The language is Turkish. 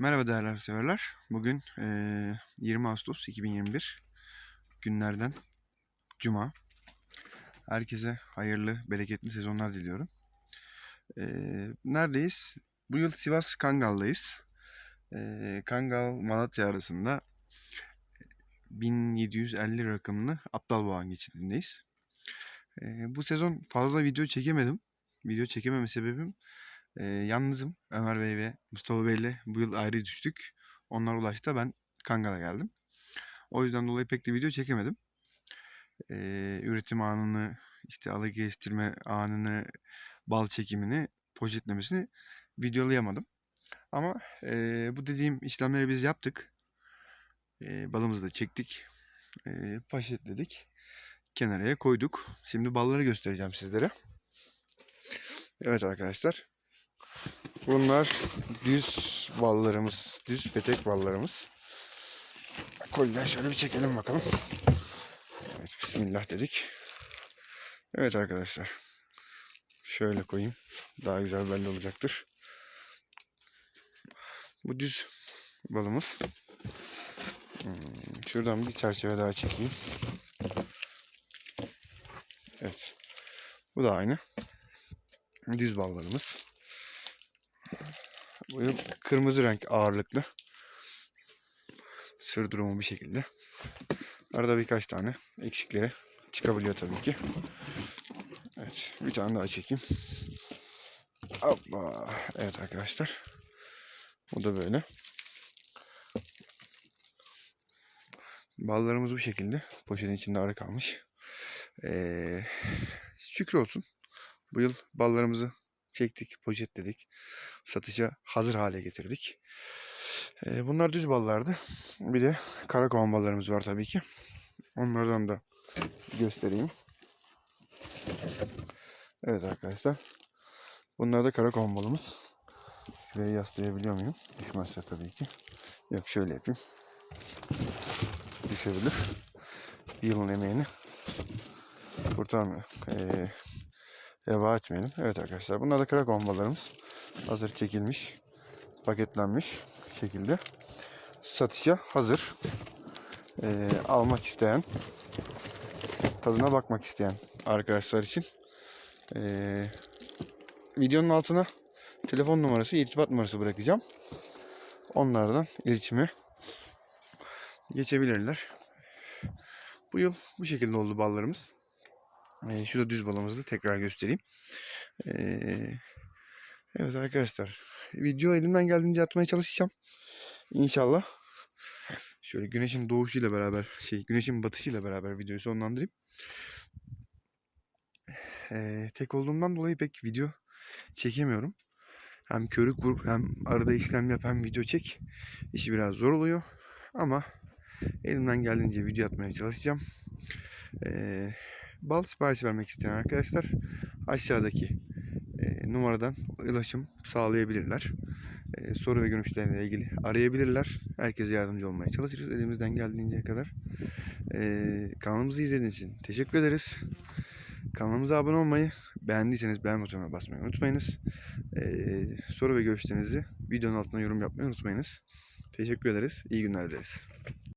Merhaba değerli severler. Bugün eee, 20 Ağustos 2021 günlerden Cuma. Herkese hayırlı, bereketli sezonlar diliyorum. Eee, neredeyiz? Bu yıl Sivas Kangal'dayız. Eee, Kangal Malatya arasında 1750 rakımlı Aptal Boğan geçidindeyiz. Eee, bu sezon fazla video çekemedim. Video çekememe sebebim eee, yalnızım. Ömer Bey ve Mustafa Bey'le bu yıl ayrı düştük. Onlar ulaştı ben Kangal'a geldim. O yüzden dolayı pek de video çekemedim. Eee, üretim anını, işte alı kestirme anını, bal çekimini, poşetlemesini videolayamadım. Ama eee, bu dediğim işlemleri biz yaptık. Eee, balımızı da çektik. Eee, poşetledik. Kenaraya koyduk. Şimdi balları göstereceğim sizlere. Evet arkadaşlar. Bunlar düz ballarımız. Düz petek ballarımız. Koliden şöyle bir çekelim bakalım. Evet, bismillah dedik. Evet arkadaşlar. Şöyle koyayım. Daha güzel belli olacaktır. Bu düz balımız. Hmm, Şuradan bir çerçeve daha çekeyim. Evet. Bu da aynı. Düz ballarımız. Bu kırmızı renk ağırlıklı. Sır durumu bir şekilde. Arada birkaç tane eksikleri çıkabiliyor tabii ki. Evet. Bir tane daha çekeyim. Hoppa. Evet arkadaşlar. Bu da böyle. Ballarımız bu şekilde. Poşetin içinde ara kalmış. Ee, şükür olsun. Bu yıl ballarımızı çektik, poşetledik. Satışa hazır hale getirdik. Ee, bunlar düz ballardı. Bir de karakovan ballarımız var tabii ki. Onlardan da göstereyim. Evet arkadaşlar. Bunlar da karakovan balımız. Şuraya yaslayabiliyor muyum? Düşmezse tabii ki. Yok şöyle yapayım. Düşebilir. Bir yılın emeğini kurtarmıyor. Ee, heba etmeyelim. Evet arkadaşlar bunlar da karakovan ballarımız. Hazır çekilmiş. Paketlenmiş şekilde. Satışa hazır. Ee, almak isteyen tadına bakmak isteyen arkadaşlar için ee, videonun altına telefon numarası, irtibat numarası bırakacağım. Onlardan iletişime geçebilirler. Bu yıl bu şekilde oldu ballarımız. Ee, şurada düz balımızı tekrar göstereyim. Ee, evet arkadaşlar. Video elimden geldiğince atmaya çalışacağım. İnşallah. Şöyle güneşin doğuşuyla beraber, şey güneşin batışıyla beraber videoyu sonlandırayım. Ee, tek olduğumdan dolayı pek video çekemiyorum. Hem körük vurup hem arada işlem yap hem video çek. İşi biraz zor oluyor. Ama elimden geldiğince video atmaya çalışacağım. Ee, bal siparişi vermek isteyen arkadaşlar aşağıdaki e, numaradan ulaşım sağlayabilirler. E, soru ve görüşlerle ilgili arayabilirler. Herkese yardımcı olmaya çalışırız elimizden geldiğince kadar. E, kanalımızı izlediğiniz için teşekkür ederiz. Kanalımıza abone olmayı, beğendiyseniz beğen butonuna basmayı unutmayınız. E, soru ve görüşlerinizi videonun altına yorum yapmayı unutmayınız. Teşekkür ederiz. İyi günler dileriz.